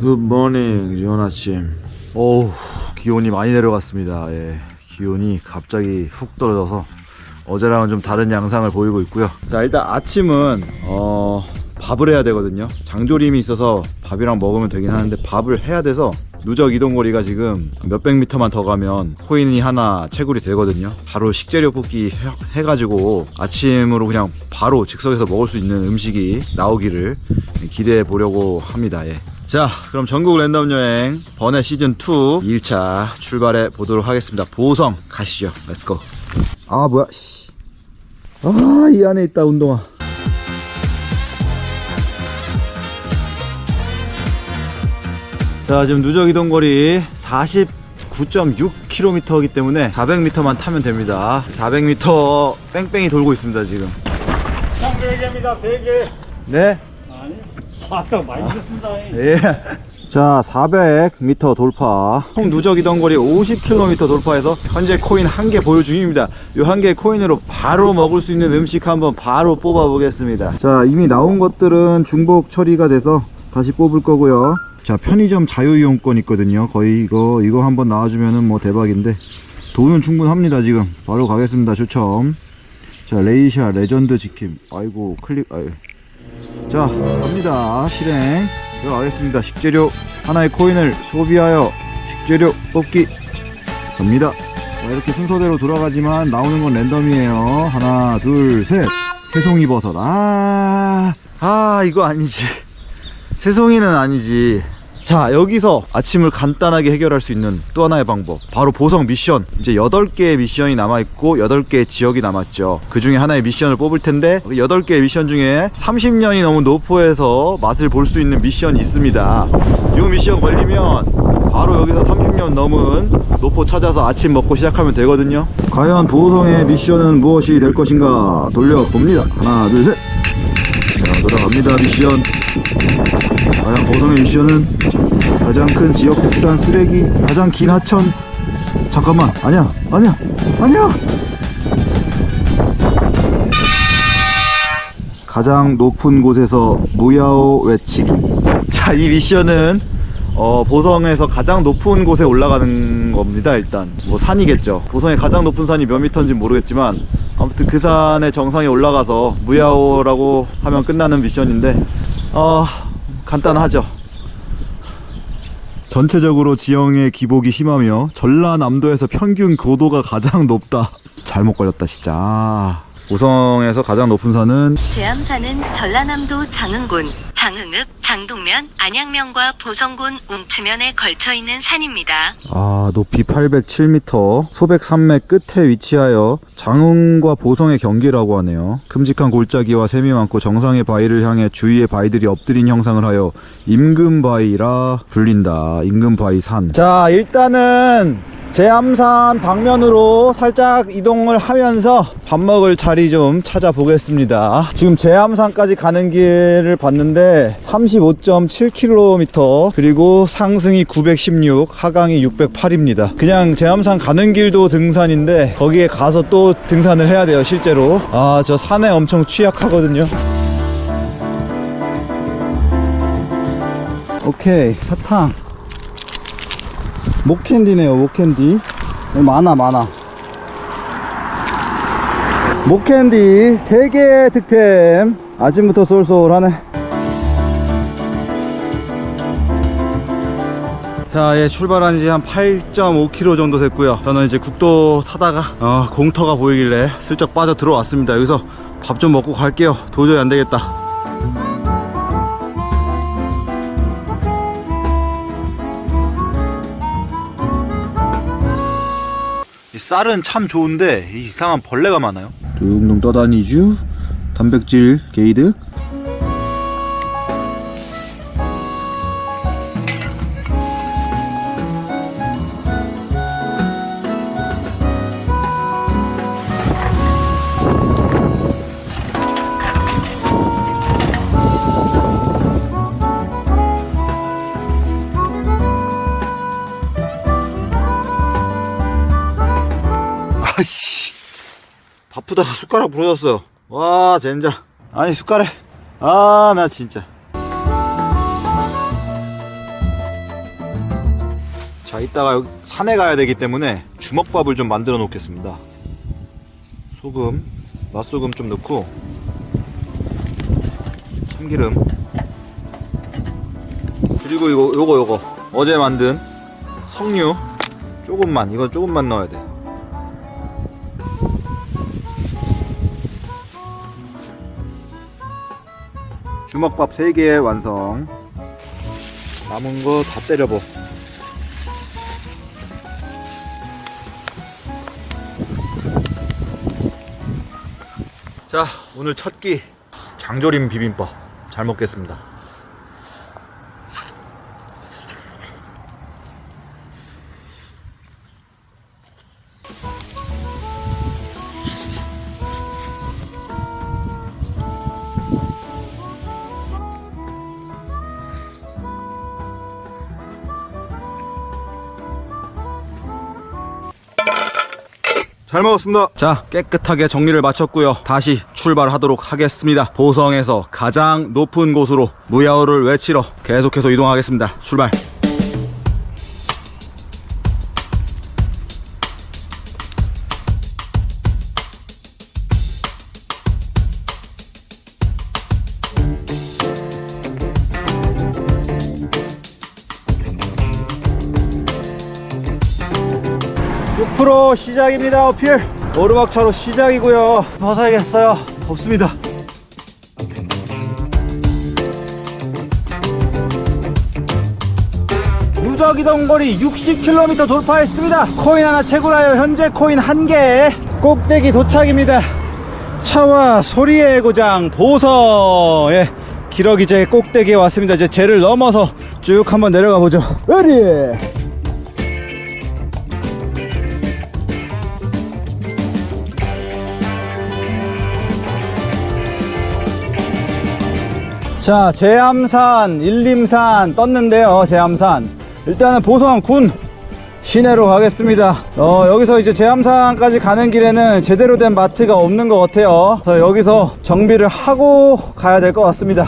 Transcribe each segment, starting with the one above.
굿모닝 좋은 아침 어우 기온이 많이 내려갔습니다. 예 기온이 갑자기 훅 떨어져서 어제랑은 좀 다른 양상을 보이고 있고요. 자 일단 아침은 어 밥을 해야 되거든요. 장조림이 있어서 밥이랑 먹으면 되긴 하는데 밥을 해야 돼서 누적 이동거리가 지금 몇백 미터만 더 가면 코인이 하나 채굴이 되거든요. 바로 식재료 뽑기 해, 가지고 아침으로 그냥 바로 즉석에서 먹을 수 있는 음식이 나오기를 기대해 보려고 합니다. 예. 자 그럼 전국 랜덤 여행 번외 시즌 2 2일차 출발해 보도록 하겠습니다. 보성 가시죠. 렛츠고 아 뭐야? 아 이 안에 있다 운동화. 자 지금 누적 이동거리 49.6km이기 때문에 400m만 타면 됩니다. 400m 뺑뺑이 돌고 있습니다 지금. 형 베개입니다 베개. 네 아따 많이 드셨습니다 예. 자, 400m 돌파. 총 누적 이동 거리 50km 돌파해서 현재 코인 한 개 보유 중입니다. 이 한 개 코인으로 바로 먹을 수 있는 음식 한번 바로 뽑아 보겠습니다. 자, 이미 나온 것들은 중복 처리가 돼서 다시 뽑을 거고요. 자, 편의점 자유이용권 있거든요. 거의 이거 이거 한번 나와 주면은 뭐 대박인데 돈은 충분합니다 지금. 바로 가겠습니다. 추첨. 자, 레이샤 레전드 지킴. 아이고 클릭. 아유. 자 갑니다. 실행. 들어가겠습니다. 식재료 하나의 코인을 소비하여 식재료 뽑기 갑니다. 자, 이렇게 순서대로 돌아가지만 나오는 건 랜덤이에요. 하나 둘셋. 새송이 버섯. 아, 아 이거 아니지. 새송이는 아니지 자 여기서 아침을 간단하게 해결할 수 있는 또 하나의 방법. 바로 보성 미션. 이제 8개의 미션이 남아있고 8개의 지역이 남았죠. 그 중에 하나의 미션을 뽑을 텐데 8개의 미션 중에 30년이 넘은 노포에서 맛을 볼 수 있는 미션이 있습니다. 이 미션 걸리면 바로 여기서 30년 넘은 노포 찾아서 아침 먹고 시작하면 되거든요. 과연 보성의 미션은 무엇이 될 것인가 돌려봅니다. 하나 둘셋 자 돌아갑니다 미션. 과연 보성의 미션은 가장 큰 지역 특산 쓰레기 가장 긴 하천. 잠깐만 아니야 아니야 아니야! 가장 높은 곳에서 무야호 외치기. 자 이 미션은 어, 보성에서 가장 높은 곳에 올라가는 겁니다 일단. 뭐 산이겠죠. 보성의 가장 높은 산이 몇 미터인지 모르겠지만 그 산의 정상에 올라가서 무야호라고 하면 끝나는 미션인데 어, 간단하죠. 전체적으로 지형의 기복이 심하며 전라남도에서 평균 고도가 가장 높다. 잘못 걸렸다 진짜. 보성에서 가장 높은 산은? 제암산은 전라남도 장흥군, 장흥읍, 장동면, 안양면과 보성군 웅츠면에 걸쳐 있는 산입니다. 아, 높이 807m, 소백산맥 끝에 위치하여 장흥과 보성의 경계라고 하네요. 큼직한 골짜기와 샘이 많고 정상의 바위를 향해 주위의 바위들이 엎드린 형상을 하여 임금바위라 불린다. 임금바위 산. 자, 일단은 제암산 방면으로 살짝 이동을 하면서 밥 먹을 자리 좀 찾아보겠습니다. 지금 제암산까지 가는 길을 봤는데 35.7km 그리고 상승이 916, 하강이 608입니다. 그냥 제암산 가는 길도 등산인데 거기에 가서 또 등산을 해야 돼요, 실제로. 아, 저 산에 엄청 취약하거든요. 오케이, 사탕. 목캔디네요 목캔디 많아 많아 목캔디 3개의 득템 아침부터 쏠쏠하네 자, 예, 출발한 지 한 8.5km 정도 됐고요. 저는 이제 국도 타다가 어, 공터가 보이길래 슬쩍 빠져 들어왔습니다. 여기서 밥 좀 먹고 갈게요. 도저히 안 되겠다. 쌀은 참 좋은데 이 이상한 벌레가 많아요. 둥둥 떠다니죠. 단백질 게이득. 바쁘다가 숟가락 부러졌어. 와 젠장. 아니 숟가락. 아 나 진짜. 자, 이따가 여기 산에 가야 되기 때문에 주먹밥을 좀 만들어 놓겠습니다. 소금, 맛소금 좀 넣고 참기름. 그리고 이거 요거 요거. 어제 만든 석류. 조금만 이건 조금만 넣어야 돼. 주먹밥 3개 완성. 남은 거 다 때려보. 자, 오늘 첫 끼 장조림 비빔밥 잘 먹겠습니다. 잘 먹었습니다. 자, 깨끗하게 정리를 마쳤고요. 다시 출발하도록 하겠습니다. 보성에서 가장 높은 곳으로 무야호를 외치러 계속해서 이동하겠습니다. 출발. 프로 시작입니다 어필. 오르막차로 시작이고요. 벗어야겠어요. 덥습니다. 누적 이동거리 60km 돌파했습니다. 코인 하나 채굴하여 현재 코인 한개. 꼭대기 도착입니다. 차와 소리의 고장 보성의 기러기 제 꼭대기에 왔습니다. 이제 쟤를 넘어서 쭉 한번 내려가 보죠. 으리 자, 제암산, 일림산 떴는데요, 제암산. 일단은 보성 군 시내로 가겠습니다. 어, 여기서 이제 제암산까지 가는 길에는 제대로 된 마트가 없는 것 같아요. 그래서 여기서 정비를 하고 가야 될 것 같습니다.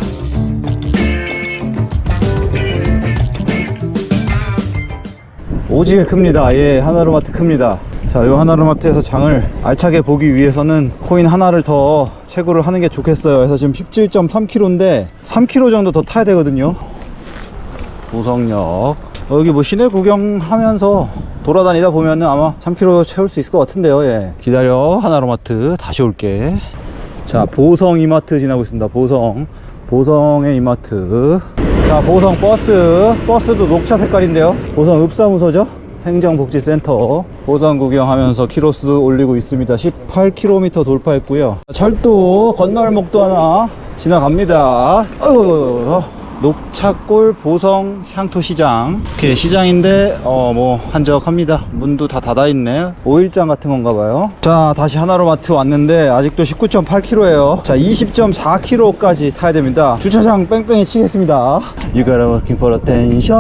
오지게 큽니다. 예, 하나로마트 큽니다. 자, 요 하나로마트에서 장을 알차게 보기 위해서는 코인 하나를 더 채굴을 하는 게 좋겠어요. 그래서 지금 17.3km인데 3km 정도 더 타야 되거든요. 보성역. 여기 뭐 시내 구경하면서 돌아다니다 보면은 아마 3km 채울 수 있을 것 같은데요. 예. 기다려. 하나로마트 다시 올게. 자, 보성 이마트 지나고 있습니다. 보성. 보성의 이마트. 자, 보성 버스. 버스도 녹차 색깔인데요. 보성 읍사무소죠. 행정복지센터. 보성 구경하면서 키로수 올리고 있습니다. 18km 돌파했고요. 철도 건널목도 하나 지나갑니다. 어휴, 녹차골 보성 향토시장. 이렇게 시장인데, 어, 뭐, 한적합니다. 문도 다 닫아있네. 오일장 같은 건가 봐요. 자, 다시 하나로마트 왔는데, 아직도 19.8km에요. 자, 20.4km까지 타야 됩니다. 주차장 뺑뺑이 치겠습니다. You gotta working for attention.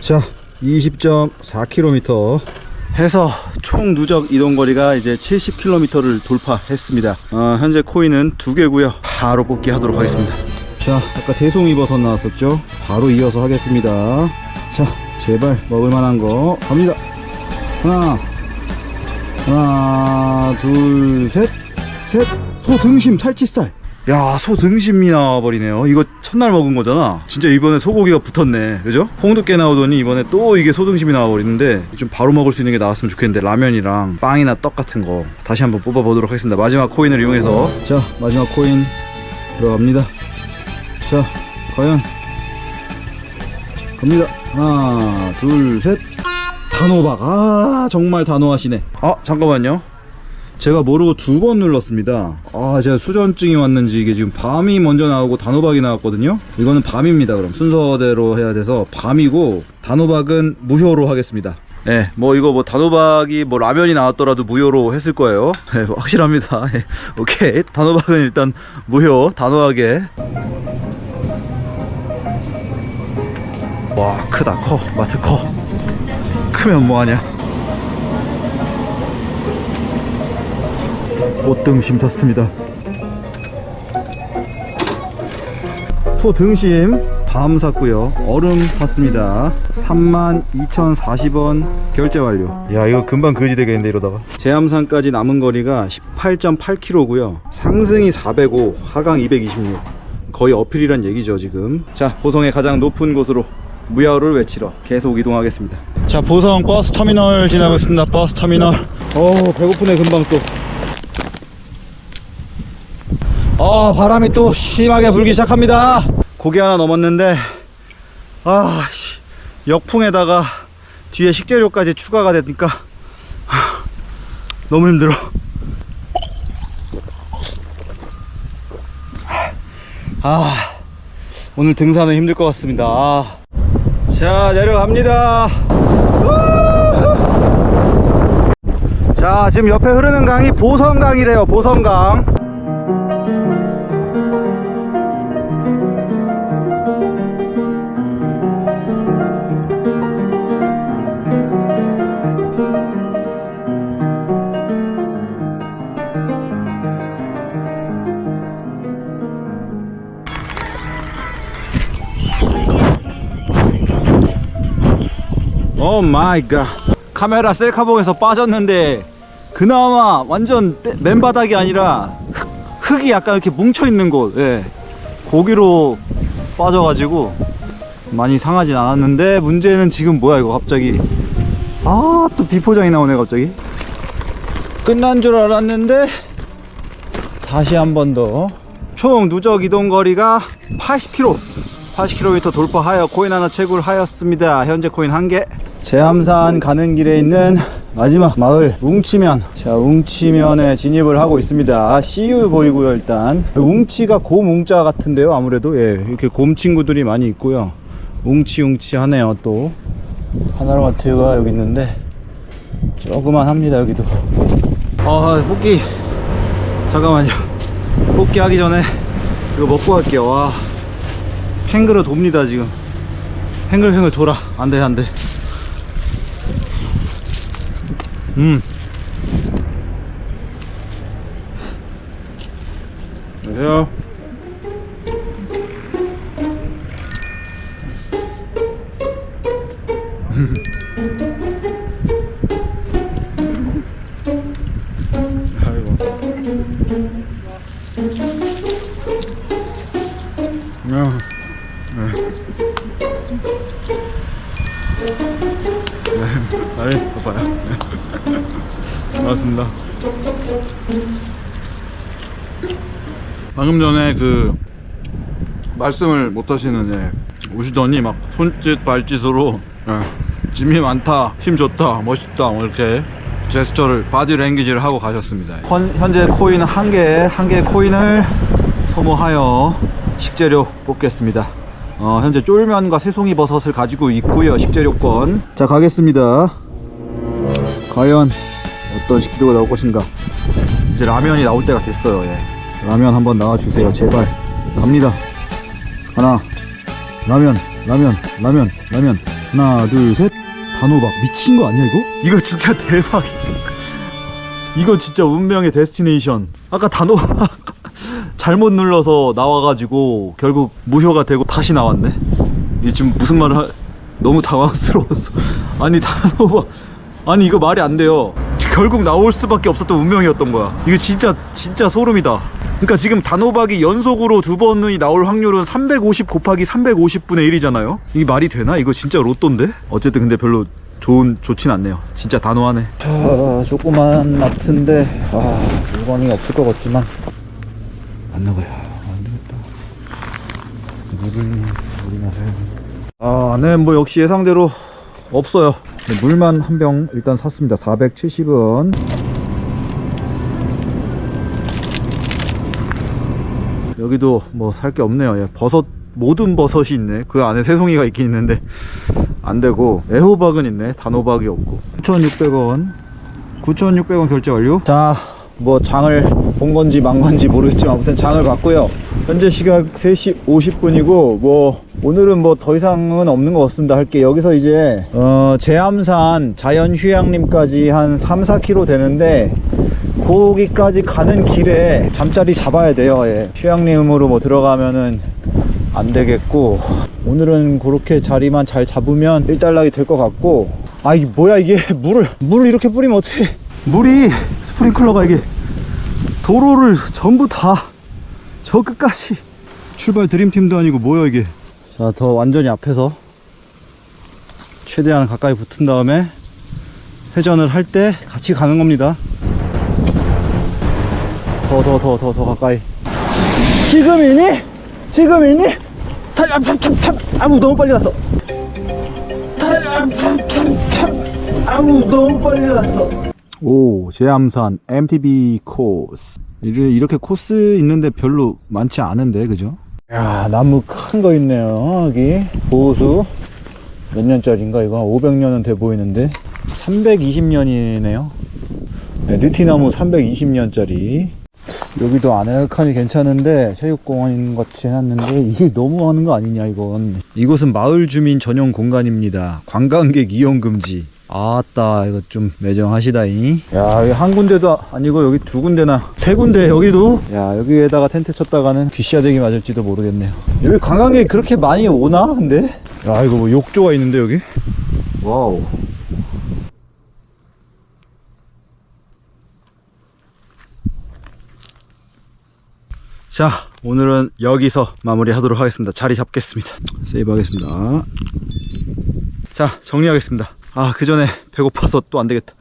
자, 20.4km. 해서 총 누적 이동 거리가 이제 70km를 돌파했습니다. 어, 현재 코인은 두 개고요. 바로 뽑기 하도록 하겠습니다. 자, 아까 대송이 버섯 나왔었죠? 바로 이어서 하겠습니다. 자, 제발 먹을 만한 거 갑니다. 하나, 하나, 둘, 셋, 셋. 소 등심 살치살. 야, 소 등심이 나와버리네요. 이거 첫날 먹은 거잖아. 진짜 이번에 소고기가 붙었네. 그죠? 홍두깨 나오더니 이번에 또 이게 소 등심이 나와버리는데 좀 바로 먹을 수 있는 게 나왔으면 좋겠는데 라면이랑 빵이나 떡 같은 거 다시 한번 뽑아보도록 하겠습니다. 마지막 코인을 이용해서 자, 마지막 코인 들어갑니다. 자, 과연 갑니다. 하나, 둘, 셋. 단호박. 아, 정말 단호하시네. 아, 잠깐만요. 제가 모르고 두 번 눌렀습니다. 아, 제가 수전증이 왔는지 이게 지금 밤이 먼저 나오고 단호박이 나왔거든요. 이거는 밤입니다. 그럼 순서대로 해야 돼서 밤이고 단호박은 무효로 하겠습니다. 예, 뭐 이거 뭐 단호박이 뭐 라면이 나왔더라도 무효로 했을 거예요. 예, 확실합니다. 예, 오케이. 단호박은 일단 무효, 단호하게. 와, 크다, 커. 마트 커. 크면 뭐하냐. 꽃등심 탔습니다. 소 등심 밤 샀고요. 얼음 샀습니다. 32,040원 결제 완료. 야 이거 금방 거지 되겠는데 이러다가? 제암산까지 남은 거리가 18.8km고요. 상승이 405 하강 226 거의 어필이란 얘기죠 지금. 자 보성의 가장 높은 곳으로 무야호를 외치러 계속 이동하겠습니다. 자 보성 버스 터미널 지나고 있습니다. 버스 터미널. 어 배고프네 금방 또 아 바람이 또 심하게 불기 시작합니다. 고개 하나 넘었는데 아씨 역풍에다가 뒤에 식재료까지 추가가 되니까 하, 너무 힘들어. 아 오늘 등산은 힘들 것 같습니다. 아. 자 내려갑니다. 자 지금 옆에 흐르는 강이 보성강이래요 보성강 오 마이 갓 카메라 셀카봉에서 빠졌는데 그나마 완전 떼- 맨바닥이 아니라 흙, 흙이 약간 이렇게 뭉쳐 있는 곳 예. 거기로 빠져가지고 많이 상하진 않았는데 문제는 지금 뭐야 이거 갑자기? 아 또 비포장이 나오네 갑자기. 끝난 줄 알았는데 다시 한 번 더. 총 누적 이동 거리가 80km 80km 돌파하여 코인 하나 채굴하였습니다. 현재 코인 한개 제암산 가는 길에 있는 마지막 마을 웅치면 자 웅치면에 진입을 하고 있습니다. CU 보이고요 일단. 웅치가 곰웅자 같은데요 아무래도. 예 이렇게 곰 친구들이 많이 있고요. 웅치웅치 하네요 또. 하나로마트가 여기 있는데 조그만 합니다 여기도. 아 뽑기. 잠깐만요. 뽑기 하기 전에 이거 먹고 갈게요. 와 팽그러 돕니다 지금. 팽글팽글 돌아. 안돼 안돼 음. 안녕하세요 방금 전에 그 말씀을 못 하시는 예, 오시더니 막 손짓 발짓으로 예, 짐이 많다, 힘 좋다, 멋있다 뭐 이렇게 제스처를 바디 랭귀지를 하고 가셨습니다. 현재 코인 한 개, 한개 코인을 소모하여 식재료 뽑겠습니다. 어, 현재 쫄면과 새송이 버섯을 가지고 있고요. 식재료권. 자, 가겠습니다. 과연 어떤 식재료가 나올 것인가? 이제 라면이 나올 때가 됐어요. 예. 라면 한번 나와주세요. 제발. 갑니다. 하나. 라면, 라면, 라면, 라면. 하나, 둘, 셋. 단호박. 미친 거 아니야, 이거? 이거 진짜 대박. 이거 진짜 운명의 데스티네이션. 아까 단호박 잘못 눌러서 나와가지고 결국 무효가 되고 다시 나왔네. 이 지금 무슨 말을 하... 너무 당황스러웠어. 아니 단호박 아니 이거 말이 안 돼요. 결국 나올 수밖에 없었던 운명이었던 거야. 이거 진짜 진짜 소름이다. 그러니까 지금 단호박이 연속으로 두 번이 나올 확률은 350 곱하기 350분의 1이잖아요. 이게 말이 되나? 이거 진짜 로또인데? 어쨌든 근데 별로 좋은 좋진 않네요. 진짜 단호하네. 아, 조그만 마트인데 아, 물건이 없을 것 같지만 안 나가요. 안 되겠다. 물을 물이 마셔야 아, 네, 뭐 역시 예상대로 없어요. 네, 물만 한 병 일단 샀습니다. 470원. 여기도 뭐 살 게 없네요. 예, 버섯 모든 버섯이 있네. 그 안에 새송이가 있긴 있는데 안 되고 애호박은 있네. 단호박이 없고. 9,600원. 9,600원 결제 완료. 자, 뭐 장을 본 건지 만 건지 모르겠지만 아무튼 장을 봤고요. 현재 시각 3시 50분이고 뭐 오늘은 뭐 더 이상은 없는 것 같습니다. 할게 여기서 이제 어 제암산 자연휴양림까지 한 3, 4km 되는데 거기까지 가는 길에 잠자리 잡아야 돼요. 예. 휴양림으로 뭐 들어가면은 안 되겠고 오늘은 그렇게 자리만 잘 잡으면 일단락이 될 것 같고. 아 이게 뭐야 이게? 물을 물을 이렇게 뿌리면 어떻게 물이 스프링클러가 이게 도로를 전부 다 저 끝까지. 출발 드림팀도 아니고 뭐야 이게? 자 더 완전히 앞에서 최대한 가까이 붙은 다음에 회전을 할 때 같이 가는 겁니다 더 더 더 더 더 가까이. 지금이니? 지금이니? 달려 참참 참 아무 너무 빨리 갔어. 달려 참참 참 아무 너무 빨리 갔어. 오 제암산 MTB 코스. 이렇게 코스 있는데 별로 많지 않은데 그죠? 야 나무 큰 거 있네요 여기. 보호수. 몇 년짜리인가 이거? 500년은 돼 보이는데. 320년이네요. 네, 느티나무 320년짜리 여기도 아늑하니 괜찮은데 체육공원인 같이 해놨는데 이게 너무 하는 거 아니냐 이건. 이곳은 마을 주민 전용 공간입니다. 관광객 이용 금지. 아따 이거 좀 매정하시다잉. 야 여기 한 군데도 아니고 여기 두 군데나. 세 군데 여기도? 야 여기에다가 텐트 쳤다가는 귀시야되기 맞을지도 모르겠네요. 여기 관광객 그렇게 많이 오나 근데? 야 이거 뭐 욕조가 있는데 여기? 와우 자 오늘은 여기서 마무리 하도록 하겠습니다. 자리 잡겠습니다. 세이브 하겠습니다. 자 정리하겠습니다. 아 그 전에 배고파서 또 안되겠다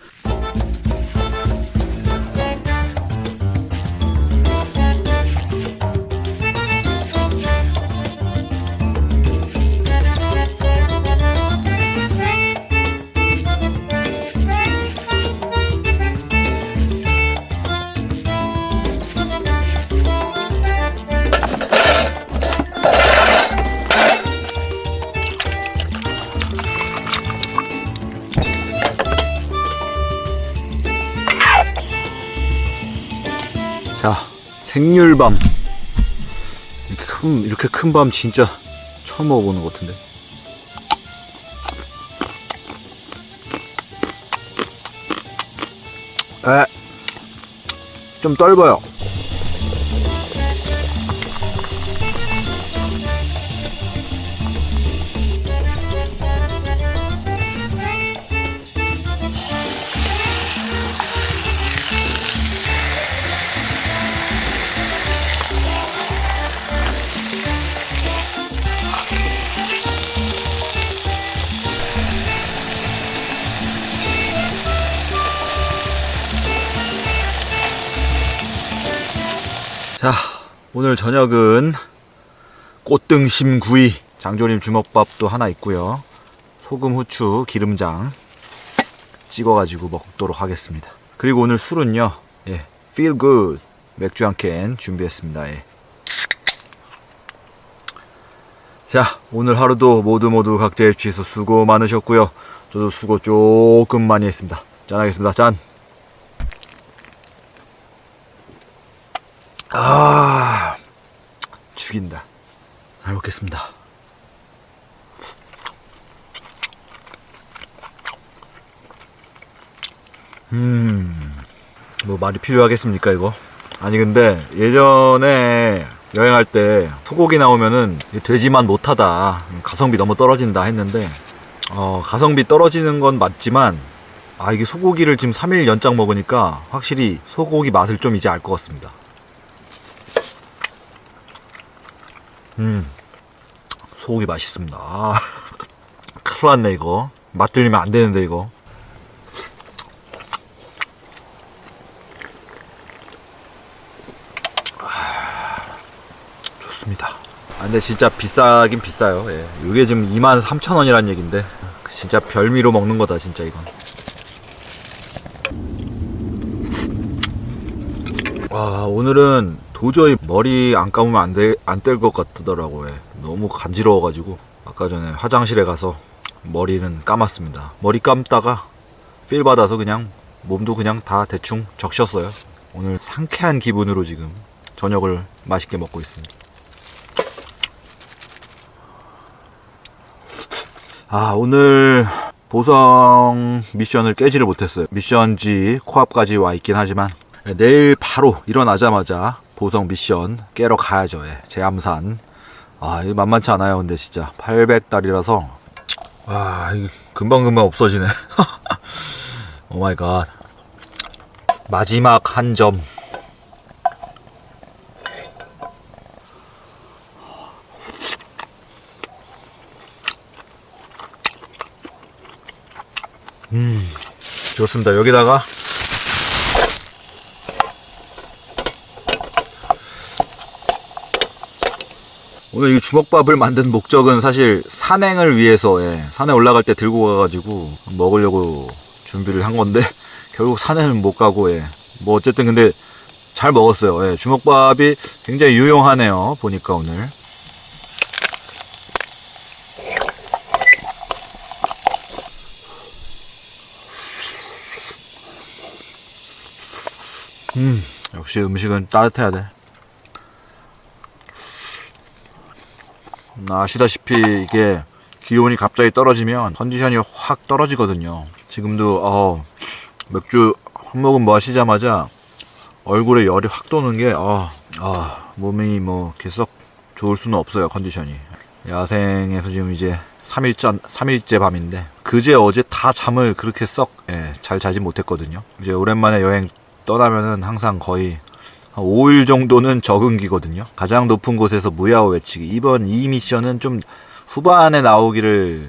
생률밤. 이렇게 큰, 이렇게 큰 밤 진짜 처음 먹어보는 것 같은데. 에, 좀 떫어요 오늘 저녁은 꽃등심 구이 장조림 주먹밥도 하나 있고요. 소금 후추 기름장 찍어가지고 먹도록 하겠습니다. 그리고 오늘 술은요 예, Feel Good. 맥주 한 캔 준비했습니다. 예. 자 오늘 하루도 모두 모두 각자의 위치에서 수고 많으셨고요. 저도 수고 조금 많이 했습니다. 짠하겠습니다. 짠 아, 죽인다. 잘 먹겠습니다. 음, 뭐 말이 필요하겠습니까, 이거? 아니, 근데 예전에 여행할 때 소고기 나오면은 돼지만 못하다. 가성비 너무 떨어진다 했는데, 어, 가성비 떨어지는 건 맞지만, 아, 이게 소고기를 지금 3일 연장 먹으니까 확실히 소고기 맛을 좀 이제 알 것 같습니다. 음, 소고기 맛있습니다. 아, 큰일 났네, 이거. 맛 들리면 안 되는데, 이거. 아, 좋습니다. 아, 근데 진짜 비싸긴 비싸요. 예. 이게 지금 23,000원이란 얘긴데. 진짜 별미로 먹는 거다, 진짜 이건. 와, 오늘은 도저히 머리 안 감으면 안 돼, 안될것 같더라고요. 예. 너무 간지러워가지고. 아까 전에 화장실에 가서 머리는 감았습니다. 머리 감다가 필 받아서 그냥 몸도 그냥 다 대충 적셨어요. 오늘 상쾌한 기분으로 지금 저녁을 맛있게 먹고 있습니다. 아, 오늘 보성 미션을 깨지를 못했어요. 미션지 코앞까지 와 있긴 하지만 네, 내일 바로 일어나자마자 보성 미션 깨러 가야죠. 예, 제암산. 아 이거 만만치 않아요 근데 진짜. 800달이라서. 와 이거 금방금방 없어지네. 오 마이 갓. 마지막 한 점. 음, 좋습니다. 여기다가 오늘 이 주먹밥을 만든 목적은 사실 산행을 위해서 예, 산에 올라갈 때 들고 가가지고 먹으려고 준비를 한 건데 결국 산에는 못 가고 예. 뭐 어쨌든 근데 잘 먹었어요. 예, 주먹밥이 굉장히 유용하네요. 보니까 오늘. 음, 역시 음식은 따뜻해야 돼. 아시다시피 이게 기온이 갑자기 떨어지면 컨디션이 확 떨어지거든요. 지금도 어, 맥주 한 모금 마시자마자 얼굴에 열이 확 도는 게 아, 아, 몸이 뭐 계속 좋을 수는 없어요 컨디션이. 야생에서 지금 이제 3일째 3일째 밤인데 그제 어제 다 잠을 그렇게 썩잘 자지 못했거든요. 이제 오랜만에 여행 떠나면은 항상 거의 한 5일 정도는 적응기거든요. 가장 높은 곳에서 무야호 외치기. 이번 이 미션은 좀 후반에 나오기를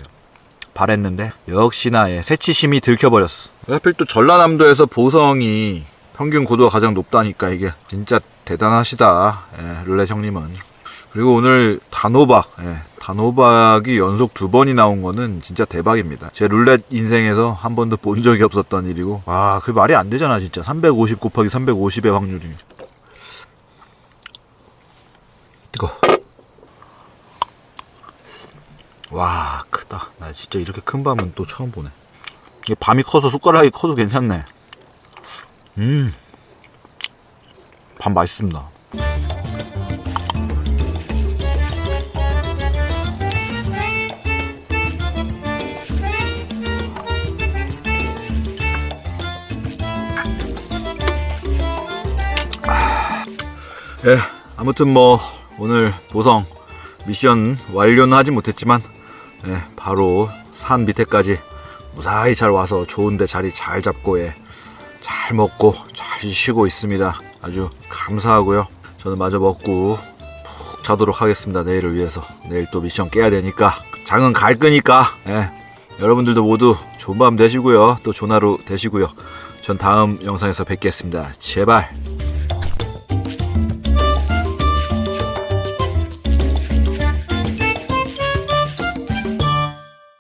바랬는데 역시나 예, 새치심이 들켜버렸어. 하필 또 전라남도에서 보성이 평균 고도가 가장 높다니까 이게 진짜 대단하시다. 예, 룰렛 형님은. 그리고 오늘 단호박, 예, 단호박이 연속 두 번이 나온 거는 진짜 대박입니다. 제 룰렛 인생에서 한 번도 본 적이 없었던 일이고, 아, 그 말이 안 되잖아, 진짜. 350 곱하기 350의 확률이. 이거. 와, 크다. 나 진짜 이렇게 큰 밤은 또 처음 보네. 이게 밤이 커서 숟가락이 커도 괜찮네. 음. 밤 맛있습니다. 예, 아무튼 뭐 오늘 보성 미션 완료는 하지 못했지만 예, 바로 산 밑에까지 무사히 잘 와서 좋은데 자리 잘 잡고 예, 잘 먹고 잘 쉬고 있습니다. 아주 감사하고요. 저는 마저 먹고 푹 자도록 하겠습니다. 내일을 위해서 내일 또 미션 깨야 되니까 장은 갈 거니까 예, 여러분들도 모두 좋은 밤 되시고요. 또 좋은 하루 되시고요. 전 다음 영상에서 뵙겠습니다. 제발